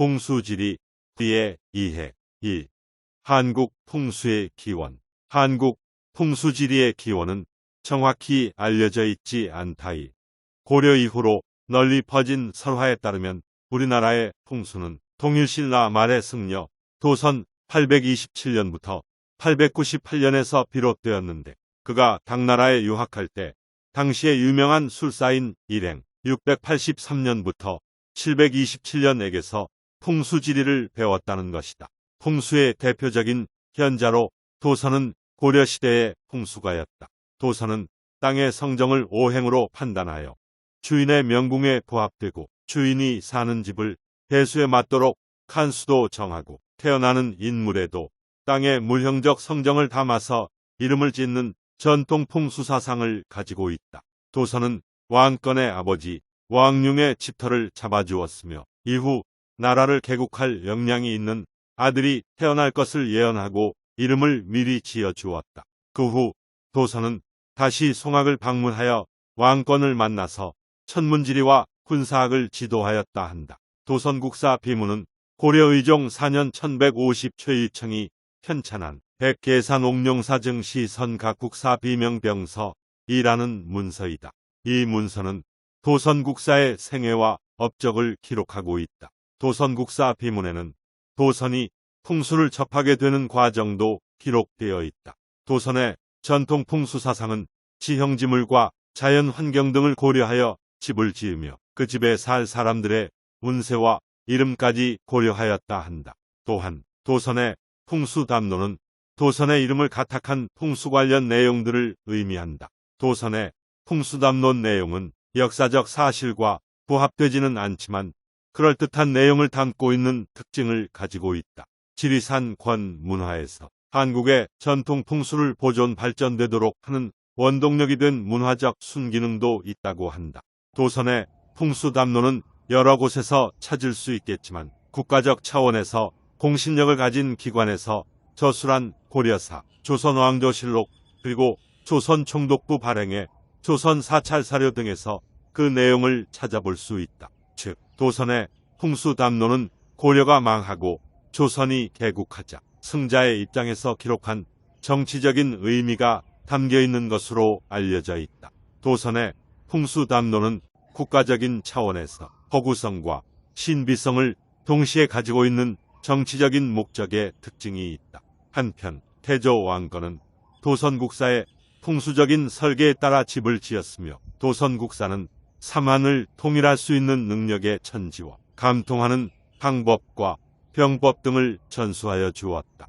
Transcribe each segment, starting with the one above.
풍수지리 뒤에 이해 2. 한국 풍수의 기원 한국 풍수지리의 기원은 정확히 알려져 있지 않다이. 고려 이후로 널리 퍼진 설화에 따르면 우리나라의 풍수는 통일신라 말의 승려 도선 827년부터 898년에서 비롯되었는데 그가 당나라에 유학할 때 당시의 유명한 술사인 일행 683년부터 727년에게서 풍수지리를 배웠다는 것이다. 풍수의 대표적인 현자로 도선은 고려시대의 풍수가였다. 도선은 땅의 성정을 오행으로 판단하여 주인의 명궁에 부합되고 주인이 사는 집을 대수에 맞도록 칸수도 정하고 태어나는 인물에도 땅의 물형적 성정을 담아서 이름을 짓는 전통 풍수사상을 가지고 있다. 도선은 왕권의 아버지 왕룡의 집터를 잡아주었으며 이후 나라를 개국할 역량이 있는 아들이 태어날 것을 예언하고 이름을 미리 지어 주었다. 그 후 도선은 다시 송악을 방문하여 왕권을 만나서 천문지리와 군사학을 지도하였다 한다. 도선국사 비문은 고려의종 4년 1150 최유청이 편찬한 백계산 옥룡사 증 시 선각국사 비명병서 이라는 문서이다. 이 문서는 도선국사의 생애와 업적을 기록하고 있다. 도선국사 비문에는 도선이 풍수를 접하게 되는 과정도 기록되어 있다. 도선의 전통 풍수 사상은 지형지물과 자연 환경 등을 고려하여 집을 지으며 그 집에 살 사람들의 운세와 이름까지 고려하였다 한다. 또한 도선의 풍수 담론은 도선의 이름을 가탁한 풍수 관련 내용들을 의미한다. 도선의 풍수 담론 내용은 역사적 사실과 부합되지는 않지만 그럴듯한 내용을 담고 있는 특징을 가지고 있다. 지리산 권 문화에서 한국의 전통 풍수를 보존 발전되도록 하는 원동력이 된 문화적 순기능도 있다고 한다. 도선의 풍수 담론은 여러 곳에서 찾을 수 있겠지만 국가적 차원에서 공신력을 가진 기관에서 저술한 고려사, 조선왕조실록, 그리고 조선총독부 발행의 조선 사찰 사료 등에서 그 내용을 찾아볼 수 있다. 즉, 도선의 풍수담론은 고려가 망하고 조선이 개국하자 승자의 입장에서 기록한 정치적인 의미가 담겨 있는 것으로 알려져 있다. 도선의 풍수담론은 국가적인 차원에서 허구성과 신비성을 동시에 가지고 있는 정치적인 목적의 특징이 있다. 한편 태조 왕건은 도선국사의 풍수적인 설계에 따라 집을 지었으며 도선국사는 삼한을 통일할 수 있는 능력의 천지와 감통하는 방법과 병법 등을 전수하여 주었다.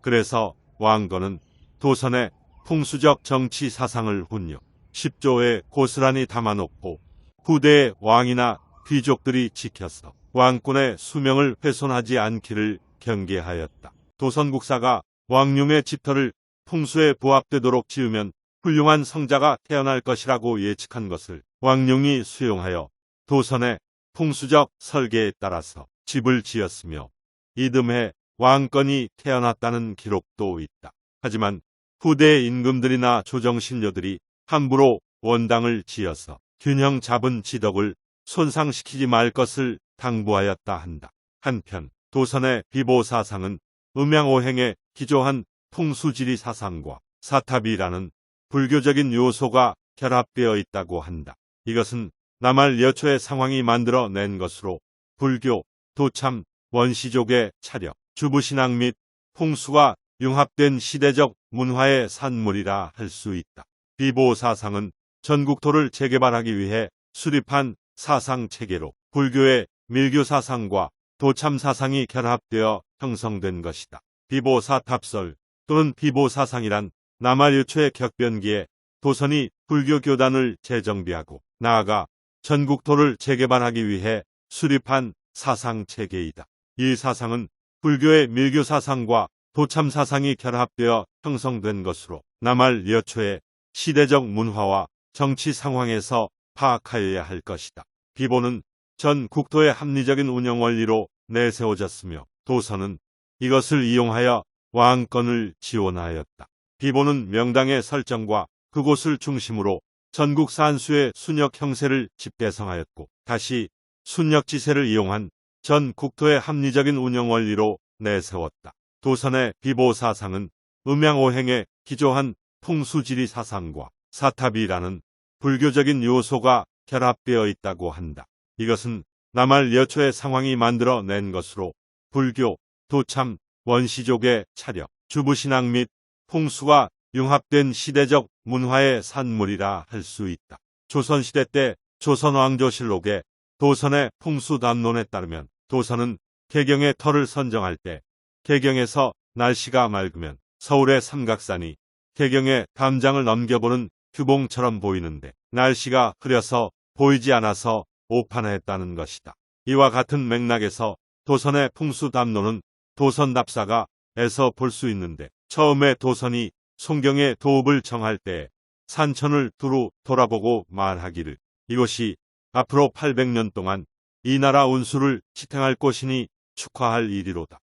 그래서 왕건은 도선의 풍수적 정치 사상을 훈육 10조에 고스란히 담아놓고 후대의 왕이나 귀족들이 지켜서 왕권의 수명을 훼손하지 않기를 경계하였다. 도선국사가 왕룡의 집터를 풍수에 부합되도록 지으면 훌륭한 성자가 태어날 것이라고 예측한 것을 왕룡이 수용하여 도선의 풍수적 설계에 따라서 집을 지었으며 이듬해 왕건이 태어났다는 기록도 있다. 하지만 후대 임금들이나 조정신료들이 함부로 원당을 지어서 균형 잡은 지덕을 손상시키지 말 것을 당부하였다 한다. 한편 도선의 비보 사상은 음양오행에 기조한 풍수지리 사상과 사탑이라는 불교적인 요소가 결합되어 있다고 한다. 이것은 남할 여초의 상황이 만들어낸 것으로 불교, 도참, 원시족의 차력, 주부신앙 및 풍수가 융합된 시대적 문화의 산물이라 할 수 있다. 비보 사상은 전국토를 재개발하기 위해 수립한 사상 체계로 불교의 밀교 사상과 도참 사상이 결합되어 형성된 것이다. 비보사 탑설 또는 비보사상이란 남아유초의 격변기에 도선이 불교 교단을 재정비하고 나아가 전국토를 재개발하기 위해 수립한 사상 체계이다. 이 사상은 불교의 밀교 사상과 도참 사상이 결합되어 형성된 것으로 남할 여초의 시대적 문화와 정치 상황에서 파악하여야 할 것이다. 비보는 전 국토의 합리적인 운영 원리로 내세워졌으며 도선은 이것을 이용하여 왕권을 지원하였다. 비보는 명당의 설정과 그곳을 중심으로 전국 산수의 순역 형세를 집대성하였고 다시 순역지세를 이용한 전 국토의 합리적인 운영 원리로 내세웠다. 도선의 비보 사상은 음양오행에 기조한 풍수지리 사상과 사탑이라는 불교적인 요소가 결합되어 있다고 한다. 이것은 남할 여초의 상황이 만들어낸 것으로 불교, 도참, 원시족의 차력, 주부신앙 및 풍수가 융합된 시대적 문화의 산물이라 할 수 있다. 조선시대 때 조선왕조실록에 도선의 풍수담론에 따르면 도선은 개경의 터를 선정할 때 개경에서 날씨가 맑으면 서울의 삼각산이 개경의 담장을 넘겨보는 규봉처럼 보이는데 날씨가 흐려서 보이지 않아서 오판했다는 것이다. 이와 같은 맥락에서 도선의 풍수담론은 도선답사가 에서 볼 수 있는데 처음에 도선이 송경의 도읍을 정할 때 산천을 두루 돌아보고 말하기를 이곳이 앞으로 800년 동안 이 나라 운수를 지탱할 곳이니 축하할 일이로다.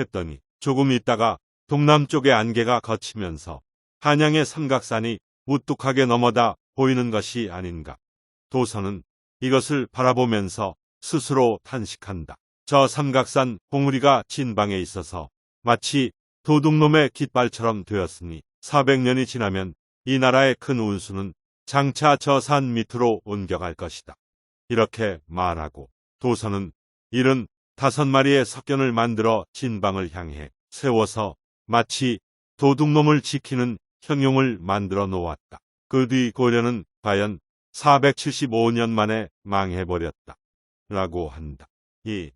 했더니 조금 있다가 동남쪽의 안개가 걷히면서 한양의 삼각산이 우뚝하게 넘어다 보이는 것이 아닌가. 도선은 이것을 바라보면서 스스로 탄식한다. 저 삼각산 봉우리가 진방에 있어서 마치 도둑놈의 깃발처럼 되었으니 400년이 지나면 이 나라의 큰 운수는 장차 저 산 밑으로 옮겨갈 것이다. 이렇게 말하고 도선은 이른 다섯 마리의 석견을 만들어 진방을 향해 세워서 마치 도둑놈을 지키는 형용을 만들어 놓았다. 그 뒤 고려는 과연 475년 만에 망해버렸다. 라고 한다. 2.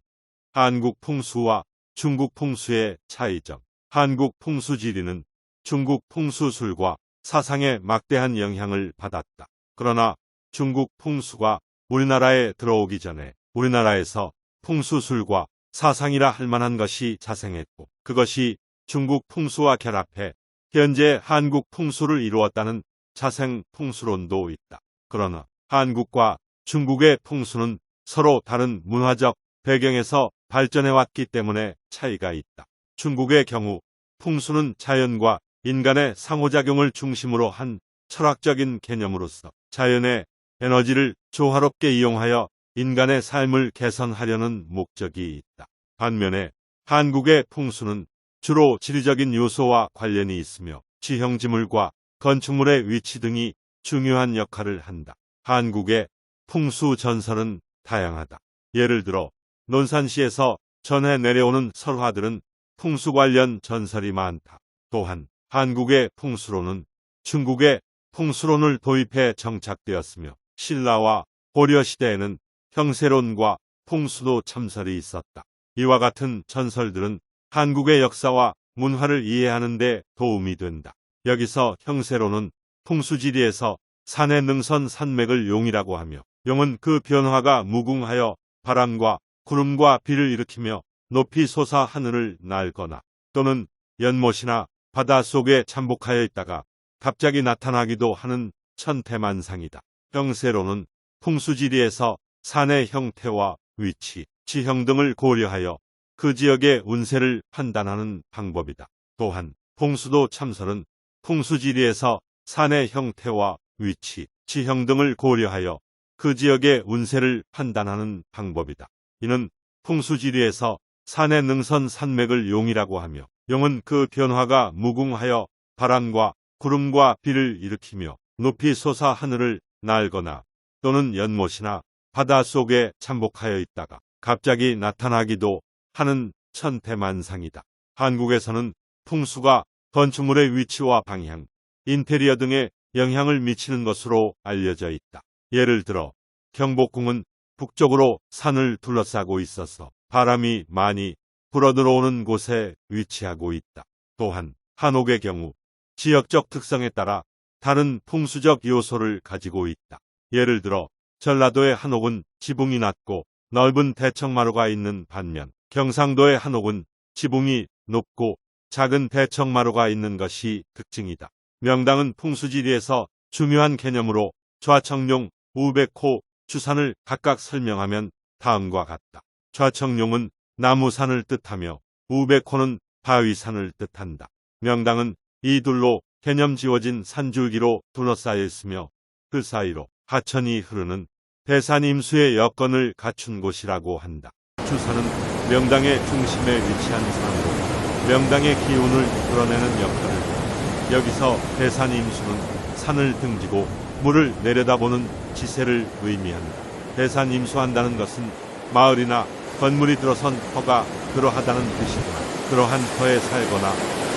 한국 풍수와 중국 풍수의 차이점. 한국 풍수 지리는 중국 풍수술과 사상에 막대한 영향을 받았다. 그러나 중국 풍수가 우리나라에 들어오기 전에 우리나라에서 풍수술과 사상이라 할 만한 것이 자생했고 그것이 중국 풍수와 결합해 현재 한국 풍수를 이루었다는 자생 풍수론도 있다. 그러나 한국과 중국의 풍수는 서로 다른 문화적 배경에서 발전해왔기 때문에 차이가 있다. 중국의 경우 풍수는 자연과 인간의 상호작용을 중심으로 한 철학적인 개념으로서 자연의 에너지를 조화롭게 이용하여 인간의 삶을 개선하려는 목적이 있다. 반면에 한국의 풍수는 주로 지리적인 요소와 관련이 있으며 지형지물과 건축물의 위치 등이 중요한 역할을 한다. 한국의 풍수 전설은 다양하다. 예를 들어 논산시에서 전해 내려오는 설화들은 풍수 관련 전설이 많다. 또한 한국의 풍수론은 중국의 풍수론을 도입해 정착되었으며 신라와 고려 시대에는 형세론과 풍수도 참설이 있었다. 이와 같은 전설들은 한국의 역사와 문화를 이해하는 데 도움이 된다. 여기서 형세론은 풍수지리에서 산의 능선 산맥을 용이라고 하며 용은 그 변화가 무궁하여 바람과 구름과 비를 일으키며 높이 솟아 하늘을 날거나 또는 연못이나 바다 속에 잠복하여 있다가 갑자기 나타나기도 하는 천태만상이다. 형세로는 풍수지리에서 산의 형태와 위치, 지형 등을 고려하여 그 지역의 운세를 판단하는 방법이다. 또한 풍수도 참설은 풍수지리에서 산의 형태와 위치, 지형 등을 고려하여 그 지역의 운세를 판단하는 방법이다. 이는 풍수지리에서 산의 능선 산맥을 용이라고 하며 용은 그 변화가 무궁하여 바람과 구름과 비를 일으키며 높이 솟아 하늘을 날거나 또는 연못이나 바다 속에 잠복하여 있다가 갑자기 나타나기도 하는 천태만상이다. 한국에서는 풍수가 건축물의 위치와 방향, 인테리어 등에 영향을 미치는 것으로 알려져 있다. 예를 들어 경복궁은 북쪽으로 산을 둘러싸고 있어서 바람이 많이 불어들어오는 곳에 위치하고 있다. 또한 한옥의 경우 지역적 특성에 따라 다른 풍수적 요소를 가지고 있다. 예를 들어 전라도의 한옥은 지붕이 낮고 넓은 대청마루가 있는 반면 경상도의 한옥은 지붕이 높고 작은 대청마루가 있는 것이 특징이다. 명당은 풍수지리에서 중요한 개념으로 좌청룡, 우백호, 주산을 각각 설명하면 다음과 같다. 좌청룡은 나무산을 뜻하며 우백호는 바위산을 뜻한다. 명당은 이 둘로 개념 지워진 산줄기로 둘러싸여 있으며 그 사이로 하천이 흐르는 대산 임수의 여건을 갖춘 곳이라고 한다. 주산은 명당의 중심에 위치한 산으로 명당의 기운을 드러내는 역할을 해 여기서 대산 임수는 산을 등지고 물을 내려다보는 지세를 의미한다. 대산 임수한다는 것은 마을이나 건물이 들어선 터가 그러하다는 뜻이구나. 그러한 터에 살거나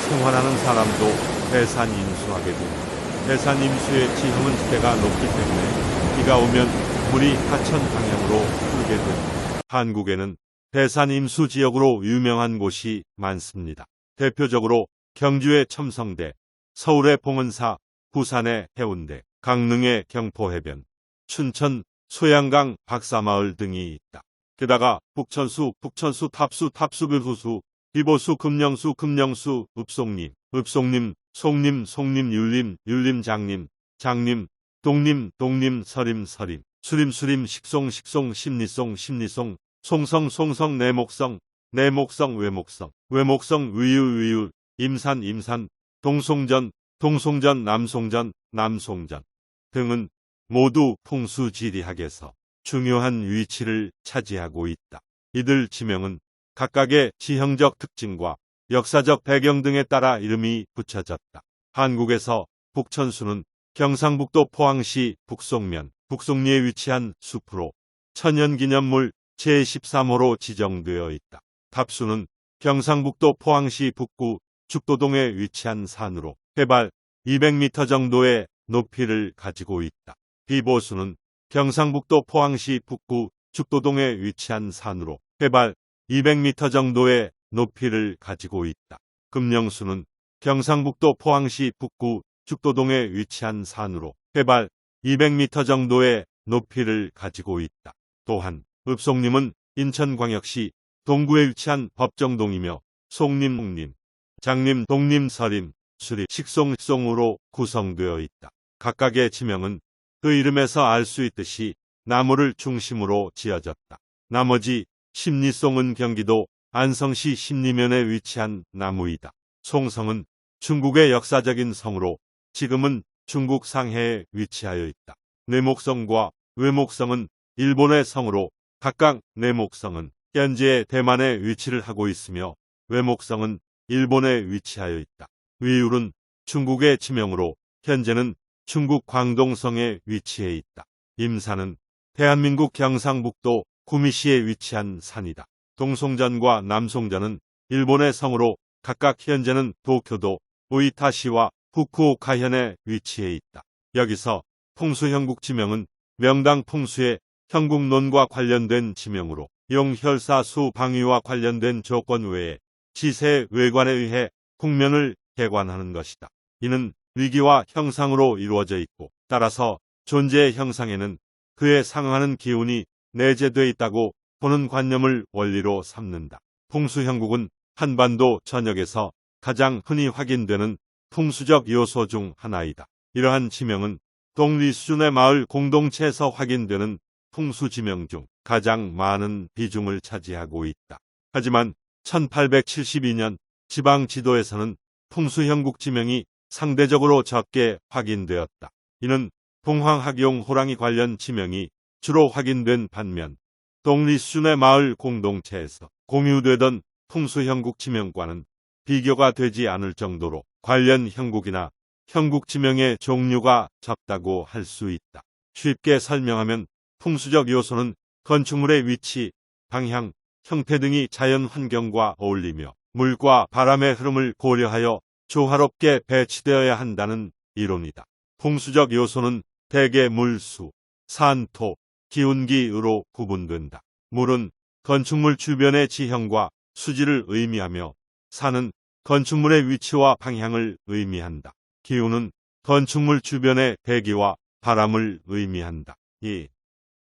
생활하는 사람도 대산 임수하게 된다. 대산 임수의 지형은 지대가 높기 때문에 비가 오면 물이 하천 방향으로 흐르게 된다. 한국에는 대산 임수 지역으로 유명한 곳이 많습니다. 대표적으로 경주의 첨성대, 서울의 봉은사, 부산의 해운대, 강릉의 경포해변, 춘천, 소양강, 박사마을 등이 있다. 게다가 북천수, 북천수, 탑수, 탑수교수수, 비보수, 금령수, 금령수, 읍송님, 읍송님, 송님, 송님, 율림, 율림, 장님, 장님, 동님, 동님, 서림, 서림, 수림, 수림, 식송, 식송, 심리송, 심리송, 송성, 송성, 내목성, 내목성, 외목성, 외목성, 위유, 위유, 임산, 임산, 동송전, 동송전, 남송전, 남송전 등은 모두 풍수지리학에서 중요한 위치를 차지하고 있다. 이들 지명은 각각의 지형적 특징과 역사적 배경 등에 따라 이름이 붙여졌다. 한국에서 북천수는 경상북도 포항시 북송면, 북송리에 위치한 숲으로 천연기념물 제13호로 지정되어 있다. 탑수는 경상북도 포항시 북구 죽도동에 위치한 산으로 해발 200m 정도의 높이를 가지고 있다. 비보수는 경상북도 포항시 북구 죽도동에 위치한 산으로 해발 200m 정도의 높이를 가지고 있다. 금령수는 경상북도 포항시 북구 죽도동에 위치한 산으로 해발 200m 정도의 높이를 가지고 있다. 또한 읍송림은 인천광역시 동구에 위치한 법정동이며 송림, 홍림, 장림, 동림, 서림, 수리, 식송, 식송으로 구성되어 있다. 각각의 지명은 그 이름에서 알 수 있듯이 나무를 중심으로 지어졌다. 나머지 심리송은 경기도 안성시 심리면에 위치한 나무이다. 송성은 중국의 역사적인 성으로 지금은 중국 상해에 위치하여 있다. 내목성과 외목성은 일본의 성으로 각각 내목성은 현재 대만에 위치를 하고 있으며 외목성은 일본에 위치하여 있다. 위율은 중국의 지명으로 현재는 중국 광동성에 위치해 있다. 임산은 대한민국 경상북도 구미시에 위치한 산이다. 동송전과 남송전은 일본의 성으로 각각 현재는 도쿄도 오이타시와 후쿠오카현에 위치해 있다. 여기서 풍수형국 지명은 명당 풍수의 형국론과 관련된 지명으로 용혈사수 방위와 관련된 조건 외에 지세 외관에 의해 국면을 개관하는 것이다. 이는 위기와 형상으로 이루어져 있고 따라서 존재의 형상에는 그에 상응하는 기운이 내재되어 있다고 보는 관념을 원리로 삼는다. 풍수형국은 한반도 전역에서 가장 흔히 확인되는 풍수적 요소 중 하나이다. 이러한 지명은 동리 수준의 마을 공동체에서 확인되는 풍수 지명 중 가장 많은 비중을 차지하고 있다. 하지만 1872년 지방 지도에서는 풍수형국 지명이 상대적으로 적게 확인되었다. 이는 동황학용 호랑이 관련 지명이 주로 확인된 반면 동리 수준의 마을 공동체에서 공유되던 풍수 형국 지명과는 비교가 되지 않을 정도로 관련 형국이나 형국 지명의 종류가 적다고 할 수 있다. 쉽게 설명하면 풍수적 요소는 건축물의 위치, 방향, 형태 등이 자연 환경과 어울리며 물과 바람의 흐름을 고려하여 조화롭게 배치되어야 한다는 이론이다. 풍수적 요소는 대개 물수, 산토, 기운기으로 구분된다. 물은 건축물 주변의 지형과 수질을 의미하며 산은 건축물의 위치와 방향을 의미한다. 기운은 건축물 주변의 대기와 바람을 의미한다. 2.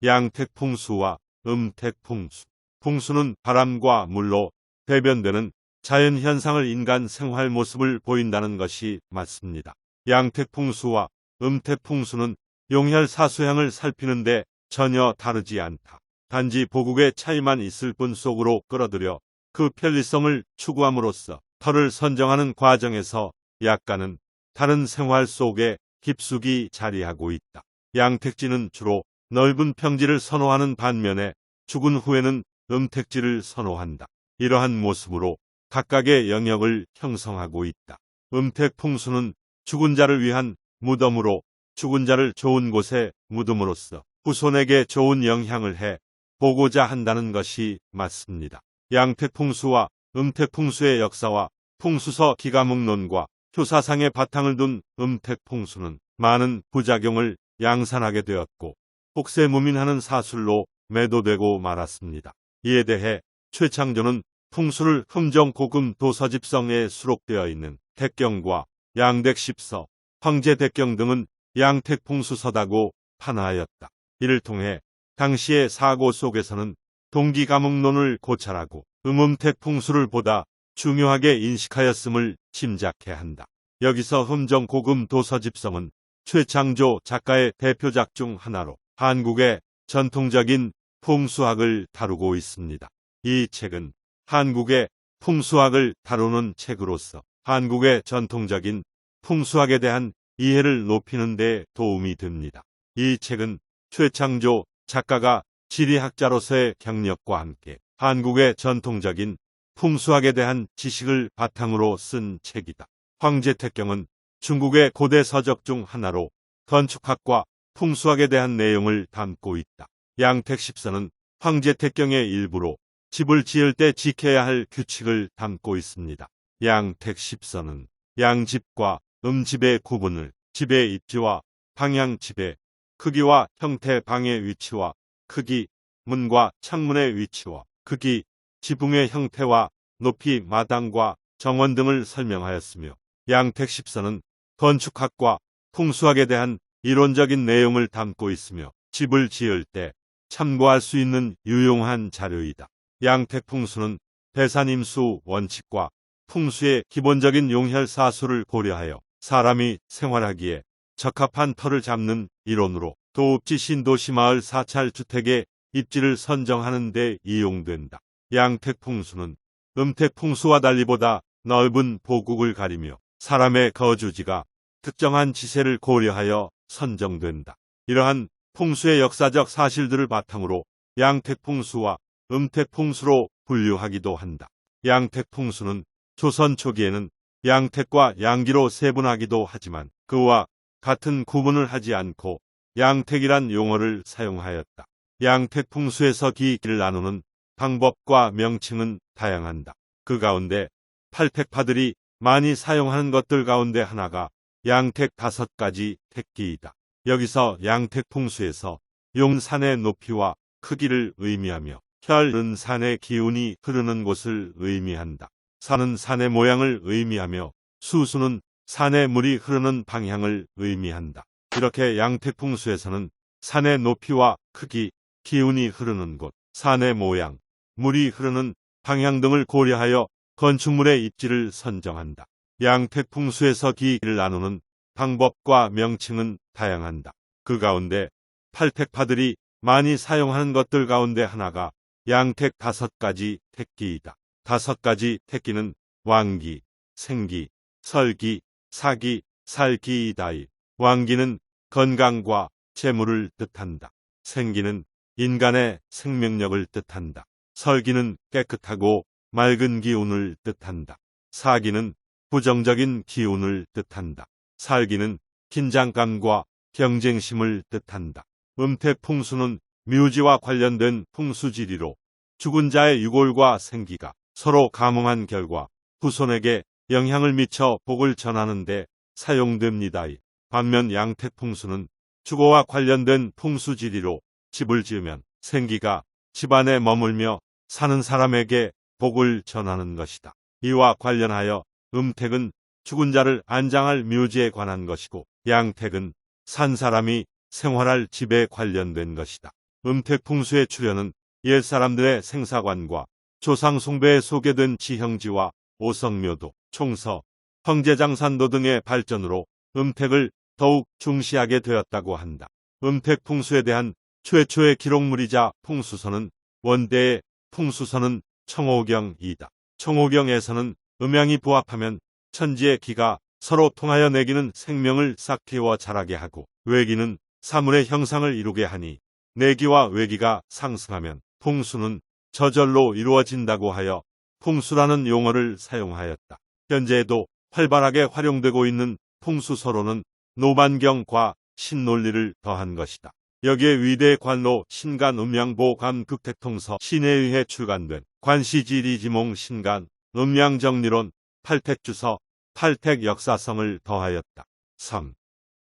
양택풍수와 음택풍수. 풍수는 바람과 물로 대변되는 자연 현상을 인간 생활 모습을 보인다는 것이 맞습니다. 양택풍수와 음택풍수는 용혈 사수향을 살피는데 전혀 다르지 않다. 단지 보국의 차이만 있을 뿐 속으로 끌어들여 그 편리성을 추구함으로써 털을 선정하는 과정에서 약간은 다른 생활 속에 깊숙이 자리하고 있다. 양택지는 주로 넓은 평지를 선호하는 반면에 죽은 후에는 음택지를 선호한다. 이러한 모습으로 각각의 영역을 형성하고 있다. 음택 풍수는 죽은 자를 위한 무덤으로 죽은 자를 좋은 곳에 묻음으로써 후손에게 좋은 영향을 해 보고자 한다는 것이 맞습니다. 양택풍수와 음택풍수의 역사와 풍수서 기가목론과 효사상의 바탕을 둔 음택풍수는 많은 부작용을 양산하게 되었고 혹세무민하는 사술로 매도되고 말았습니다. 이에 대해 최창조는 풍수를 흠정 고금 도서집성에 수록되어 있는 택경과 양택십서, 황제택경 등은 양택풍수서다고 판하였다. 이를 통해 당시의 사고 속에서는 동기가목론을 고찰하고 음음택풍수를 보다 중요하게 인식하였음을 짐작해야 한다. 여기서 흠정 고금 도서집성은 최창조 작가의 대표작 중 하나로 한국의 전통적인 풍수학을 다루고 있습니다. 이 책은 한국의 풍수학을 다루는 책으로서 한국의 전통적인 풍수학에 대한 이해를 높이는 데 도움이 됩니다. 이 책은 최창조 작가가 지리학자로서의 경력과 함께 한국의 전통적인 풍수학에 대한 지식을 바탕으로 쓴 책이다. 황제택경은 중국의 고대 서적 중 하나로 건축학과 풍수학에 대한 내용을 담고 있다. 양택십서는 황제택경의 일부로 집을 지을 때 지켜야 할 규칙을 담고 있습니다. 양택십서는 양집과 음집의 구분을 집의 입지와 방향 집의 크기와 형태 방의 위치와 크기, 문과 창문의 위치와 크기, 지붕의 형태와 높이 마당과 정원 등을 설명하였으며 양택십서는 건축학과 풍수학에 대한 이론적인 내용을 담고 있으며 집을 지을 때 참고할 수 있는 유용한 자료이다. 양택풍수는 대산임수 원칙과 풍수의 기본적인 용혈 사수를 고려하여 사람이 생활하기에 적합한 터를 잡는 이론으로 도읍지 신도시 마을 사찰 주택의 입지를 선정하는 데 이용된다. 양택풍수는 음택풍수와 달리보다 넓은 보국을 가리며 사람의 거주지가 특정한 지세를 고려하여 선정된다. 이러한 풍수의 역사적 사실들을 바탕으로 양택풍수와 음택풍수로 분류하기도 한다. 양택풍수는 조선 초기에는 양택과 양기로 세분하기도 하지만 그와 같은 구분을 하지 않고 양택이란 용어를 사용하였다. 양택풍수에서 기기를 나누는 방법과 명칭은 다양한다. 그 가운데 팔택파들이 많이 사용하는 것들 가운데 하나가 양택 다섯 가지 택기이다. 여기서 양택풍수에서 용산의 높이와 크기를 의미하며 혈은 산의 기운이 흐르는 곳을 의미한다. 산은 산의 모양을 의미하며 수수는 산의 물이 흐르는 방향을 의미한다. 이렇게 양택풍수에서는 산의 높이와 크기, 기운이 흐르는 곳, 산의 모양, 물이 흐르는 방향 등을 고려하여 건축물의 입지를 선정한다. 양택풍수에서 기를 나누는 방법과 명칭은 다양한다. 그 가운데 팔택파들이 많이 사용하는 것들 가운데 하나가 양택 다섯 가지 택기이다. 다섯 가지 택기는 왕기, 생기, 설기, 사기, 살기이다이. 왕기는 건강과 재물을 뜻한다. 생기는 인간의 생명력을 뜻한다. 설기는 깨끗하고 맑은 기운을 뜻한다. 사기는 부정적인 기운을 뜻한다. 살기는 긴장감과 경쟁심을 뜻한다. 음택풍수는 묘지와 관련된 풍수지리로 죽은 자의 유골과 생기가 서로 감응한 결과 후손에게 영향을 미쳐 복을 전하는데 사용됩니다. 반면 양택풍수는 주거와 관련된 풍수지리로 집을 지으면 생기가 집안에 머물며 사는 사람에게 복을 전하는 것이다. 이와 관련하여 음택은 죽은 자를 안장할 묘지에 관한 것이고 양택은 산 사람이 생활할 집에 관련된 것이다. 음택 풍수의 출현은 옛 사람들의 생사관과 조상 숭배에 소개된 지형지와 오성묘도, 총서, 황제장산도 등의 발전으로 음택을 더욱 중시하게 되었다고 한다. 음택 풍수에 대한 최초의 기록물이자 풍수서는 원대의 풍수서는 청호경이다. 청호경에서는 음양이 부합하면 천지의 기가 서로 통하여 내기는 생명을 싹 틔워 자라게 하고 외기는 사물의 형상을 이루게 하니 내기와 외기가 상승하면 풍수는 저절로 이루어진다고 하여 풍수라는 용어를 사용하였다. 현재에도 활발하게 활용되고 있는 풍수서로는 노반경과 신논리를 더한 것이다. 여기에 위대 관로 신간 음양보 감극택통서 신에 의해 출간된 관시지리지몽 신간 음양정리론 팔택주서 팔택 역사성을 더하였다. 3.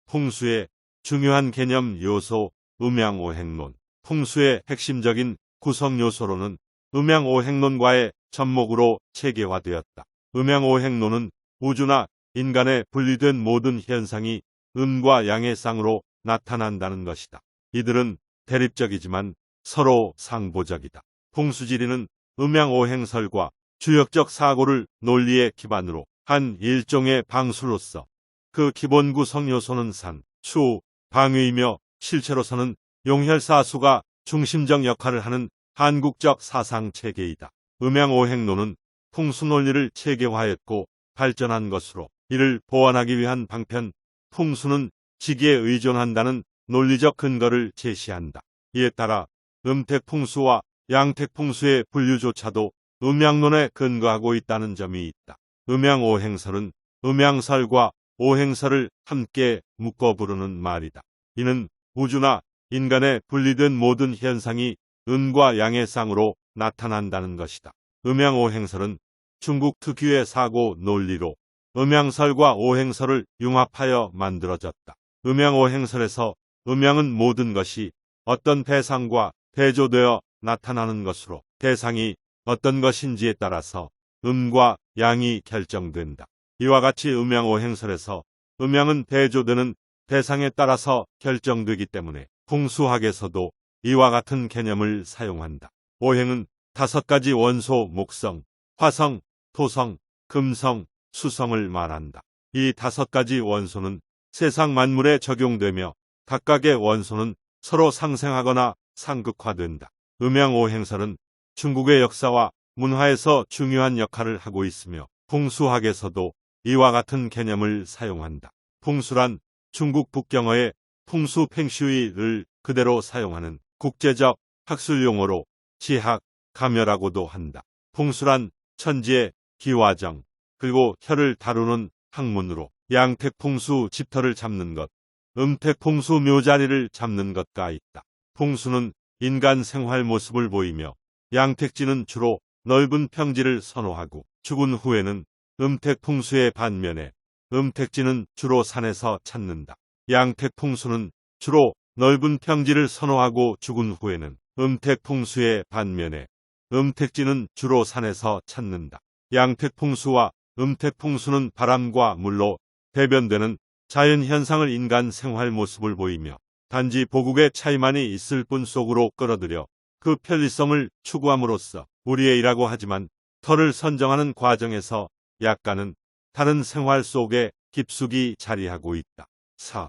풍수의 중요한 개념 요소 음양오행론 풍수의 핵심적인 구성 요소로는 음양오행론과의 접목으로 체계화되었다. 음양오행론은 우주나 인간에 분리된 모든 현상이 음과 양의 쌍으로 나타난다는 것이다. 이들은 대립적이지만 서로 상보적이다. 풍수지리는 음양오행설과 주역적 사고를 논리의 기반으로 한 일종의 방수로서 그 기본 구성 요소는 산, 추, 방위이며 실체로서는 용혈사수가 중심적 역할을 하는 한국적 사상 체계이다. 음양오행론은 풍수논리를 체계화했고 발전한 것으로 이를 보완하기 위한 방편 풍수는 지기에 의존한다는 논리적 근거를 제시한다. 이에 따라 음택풍수와 양택풍수의 분류조차도 음양론에 근거하고 있다는 점이 있다. 음양오행설은 음양설과 오행설을 함께 묶어 부르는 말이다. 이는 우주나 인간의 분리된 모든 현상이 음과 양의 쌍으로 나타난다는 것이다. 음양오행설은 중국 특유의 사고 논리로 음양설과 오행설을 융합하여 만들어졌다. 음양오행설에서 음양은 모든 것이 어떤 대상과 대조되어 나타나는 것으로 대상이 어떤 것인지에 따라서 음과 양이 결정된다. 이와 같이 음양오행설에서 음양은 대조되는 대상에 따라서 결정되기 때문에 풍수학에서도 이와 같은 개념을 사용한다. 오행은 다섯 가지 원소 목성, 화성, 토성, 금성, 수성을 말한다. 이 다섯 가지 원소는 세상 만물에 적용되며 각각의 원소는 서로 상생하거나 상극화된다. 음양오행설은 중국의 역사와 문화에서 중요한 역할을 하고 있으며 풍수학에서도 이와 같은 개념을 사용한다. 풍수란 중국 북경어의 풍수 팽슈이를 그대로 사용하는 국제적 학술 용어로 지학, 감여라고도 한다. 풍수란 천지의 기와정, 그리고 혀를 다루는 학문으로 양택풍수 집터를 잡는 것, 음택풍수 묘자리를 잡는 것과 있다. 풍수는 인간 생활 모습을 보이며 양택지는 주로 넓은 평지를 선호하고 죽은 후에는 음택풍수의 반면에 음택지는 주로 산에서 찾는다. 양택풍수는 주로 넓은 평지를 선호하고 죽은 후에는 음택풍수의 반면에 음택지는 주로 산에서 찾는다. 양택풍수와 음택풍수는 바람과 물로 대변되는 자연현상을 인간 생활 모습을 보이며 단지 보국의 차이만이 있을 뿐 속으로 끌어들여 그 편리성을 추구함으로써 우리의 일하고 하지만 털을 선정하는 과정에서 약간은 다른 생활 속에 깊숙이 자리하고 있다. 4.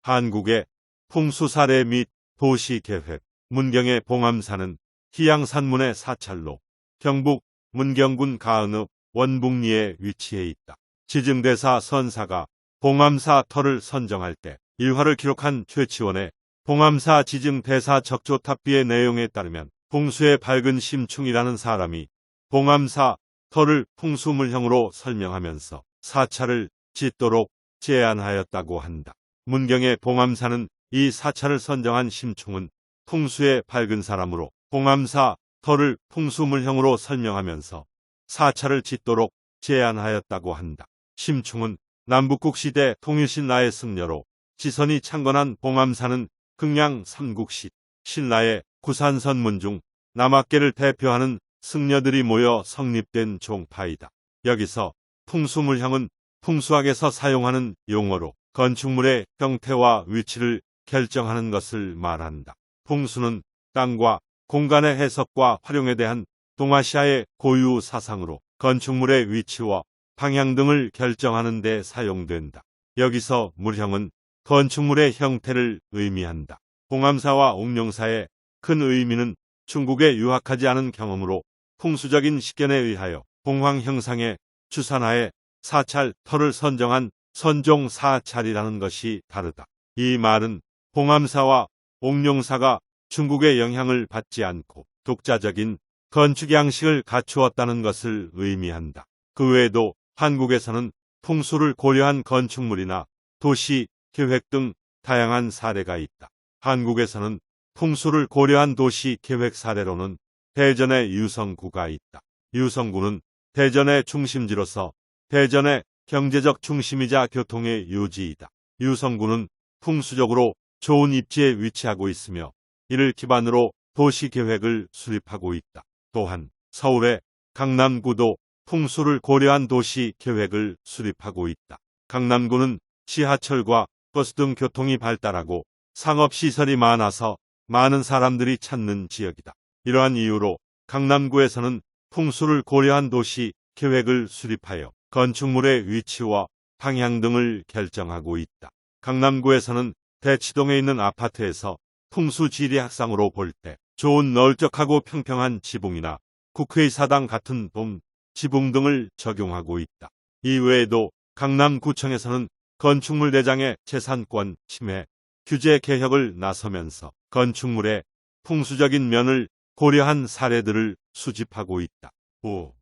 한국의 풍수 사례 및 도시 계획 문경의 봉암산은 희양산문의 사찰로 경북 문경군 가은읍 원북리에 위치해 있다. 지증대사 선사가 봉암사 터를 선정할 때 일화를 기록한 최치원의 봉암사 지증대사 적조탑비의 내용에 따르면 풍수의 밝은 심충이라는 사람이 봉암사 터를 풍수물형으로 설명하면서 사찰을 짓도록 제안하였다고 한다. 문경의 봉암사는 이 사찰을 선정한 심충은 풍수의 밝은 사람으로 봉암사 터를 풍수물형으로 설명하면서 사찰을 짓도록 제안하였다고 한다. 심충은 남북국 시대 통일신라의 승려로 지선이 창건한 봉암사는 극량 삼국시 신라의 구산선문 중 남학계를 대표하는 승려들이 모여 성립된 종파이다. 여기서 풍수물형은 풍수학에서 사용하는 용어로 건축물의 형태와 위치를 결정하는 것을 말한다. 풍수는 땅과 공간의 해석과 활용에 대한 동아시아의 고유 사상으로 건축물의 위치와 방향 등을 결정하는 데 사용된다. 여기서 물형은 건축물의 형태를 의미한다. 봉암사와 옥룡사의 큰 의미는 중국에 유학하지 않은 경험으로 풍수적인 식견에 의하여 봉황 형상의 주산하에 사찰 터를 선정한 선종 사찰이라는 것이 다르다. 이 말은 봉암사와 옥룡사가 중국의 영향을 받지 않고 독자적인 건축 양식을 갖추었다는 것을 의미한다. 그 외에도 한국에서는 풍수를 고려한 건축물이나 도시, 계획 등 다양한 사례가 있다. 한국에서는 풍수를 고려한 도시 계획 사례로는 대전의 유성구가 있다. 유성구는 대전의 중심지로서 대전의 경제적 중심이자 교통의 요지이다. 유성구는 풍수적으로 좋은 입지에 위치하고 있으며 이를 기반으로 도시 계획을 수립하고 있다. 또한 서울의 강남구도 풍수를 고려한 도시 계획을 수립하고 있다. 강남구는 지하철과 버스 등 교통이 발달하고 상업시설이 많아서 많은 사람들이 찾는 지역이다. 이러한 이유로 강남구에서는 풍수를 고려한 도시 계획을 수립하여 건축물의 위치와 방향 등을 결정하고 있다. 강남구에서는 대치동에 있는 아파트에서 풍수 지리학상으로 볼 때 좋은 널쩍하고 평평한 지붕이나 국회의사당 같은 돔, 지붕 등을 적용하고 있다. 이 외에도 강남구청에서는 건축물 대장의 재산권 침해, 규제 개혁을 나서면서 건축물의 풍수적인 면을 고려한 사례들을 수집하고 있다. 5.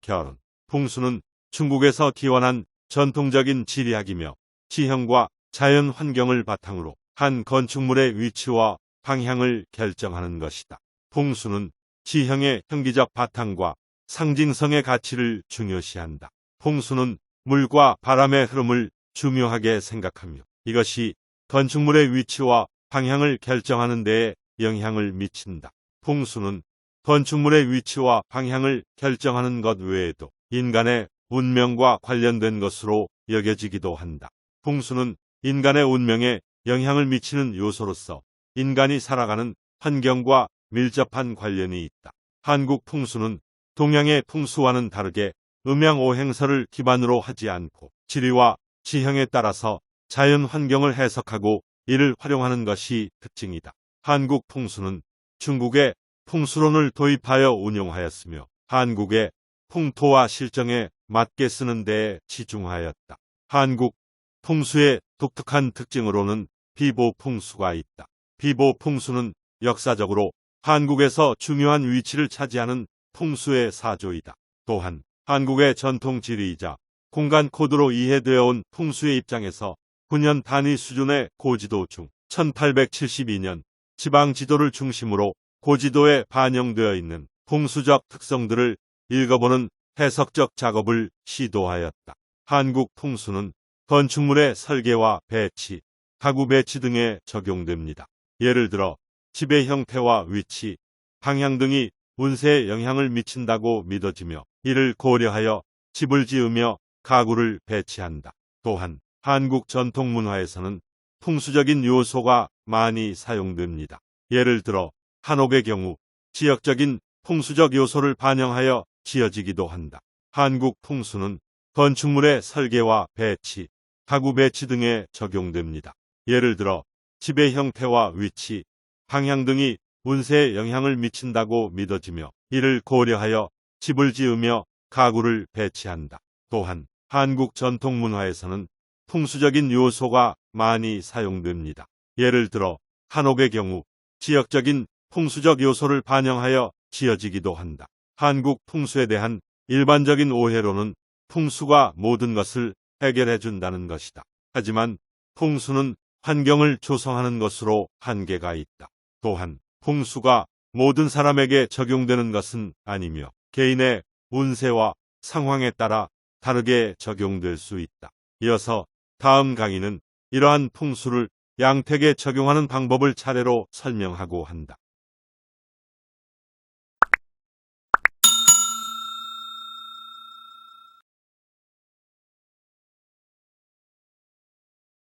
결혼. 풍수는 중국에서 기원한 전통적인 지리학이며 지형과 자연 환경을 바탕으로 한 건축물의 위치와 방향을 결정하는 것이다. 풍수는 지형의 형기적 바탕과 상징성의 가치를 중요시한다. 풍수는 물과 바람의 흐름을 중요하게 생각하며 이것이 건축물의 위치와 방향을 결정하는 데에 영향을 미친다. 풍수는 건축물의 위치와 방향을 결정하는 것 외에도 인간의 운명과 관련된 것으로 여겨지기도 한다. 풍수는 인간의 운명에 영향을 미치는 요소로서 인간이 살아가는 환경과 밀접한 관련이 있다. 한국 풍수는 동양의 풍수와는 다르게 음양오행설을 기반으로 하지 않고 지리와 지형에 따라서 자연 환경을 해석하고 이를 활용하는 것이 특징이다. 한국 풍수는 중국의 풍수론을 도입하여 운용하였으며 한국의 풍토와 실정에 맞게 쓰는 데에 치중하였다. 한국 풍수의 독특한 특징으로는 비보풍수가 있다. 비보풍수는 역사적으로 한국에서 중요한 위치를 차지하는 풍수의 사조이다. 또한 한국의 전통 지리이자 공간 코드로 이해되어 온 풍수의 입장에서 9년 단위 수준의 고지도 중 1872년 지방 지도를 중심으로 고지도에 반영되어 있는 풍수적 특성들을 읽어보는 해석적 작업을 시도하였다. 한국 풍수는 건축물의 설계와 배치, 가구 배치 등에 적용됩니다. 예를 들어 집의 형태와 위치, 방향 등이 운세에 영향을 미친다고 믿어지며 이를 고려하여 집을 지으며 가구를 배치한다. 또한 한국 전통 문화에서는 풍수적인 요소가 많이 사용됩니다. 예를 들어 한옥의 경우 지역적인 풍수적 요소를 반영하여 지어지기도 한다. 한국 풍수는 건축물의 설계와 배치, 가구 배치 등에 적용됩니다. 예를 들어 집의 형태와 위치, 방향 등이 운세에 영향을 미친다고 믿어지며 이를 고려하여 집을 지으며 가구를 배치한다. 또한 한국 전통 문화에서는 풍수적인 요소가 많이 사용됩니다. 예를 들어 한옥의 경우 지역적인 풍수적 요소를 반영하여 지어지기도 한다. 한국 풍수에 대한 일반적인 오해로는 풍수가 모든 것을 해결해 준다는 것이다. 하지만 풍수는 환경을 조성하는 것으로 한계가 있다. 또한 풍수가 모든 사람에게 적용되는 것은 아니며 개인의 운세와 상황에 따라 다르게 적용될 수 있다. 이어서 다음 강의는 이러한 풍수를 양택에 적용하는 방법을 차례로 설명하고 한다.